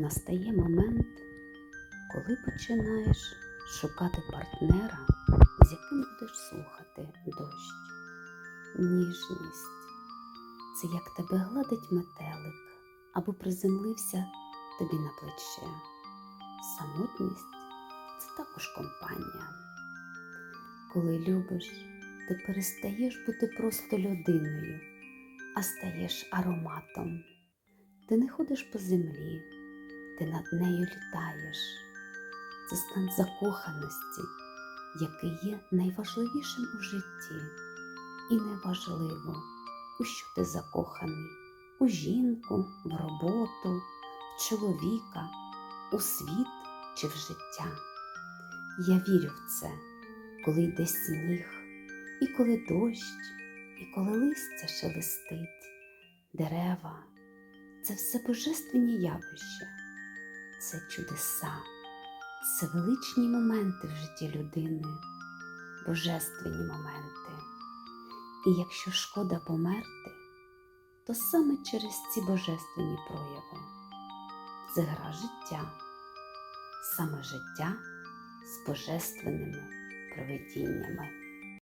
настає момент, коли починаєш шукати партнера, з яким будеш слухати дощ. Ніжність це як тебе гладить метелик або приземлився тобі на плече. Самотність це також компанія. Коли любиш, ти перестаєш бути просто людиною, а стаєш ароматом. Ти не ходиш по землі, ти над нею літаєш. Це стан закоханості, який є найважливішим у житті. І неважливо, у що ти закоханий, у жінку, в роботу, в чоловіка, у світ чи в життя. Я вірю в це, коли йде сніг, і коли дощ, і коли листя шелестить, дерева це все божественні явища, це чудеса, це величні моменти в житті людини, божественні моменти. І якщо шкода померти, то саме через ці божественні прояви це гра життя, саме життя з божественними провидіннями.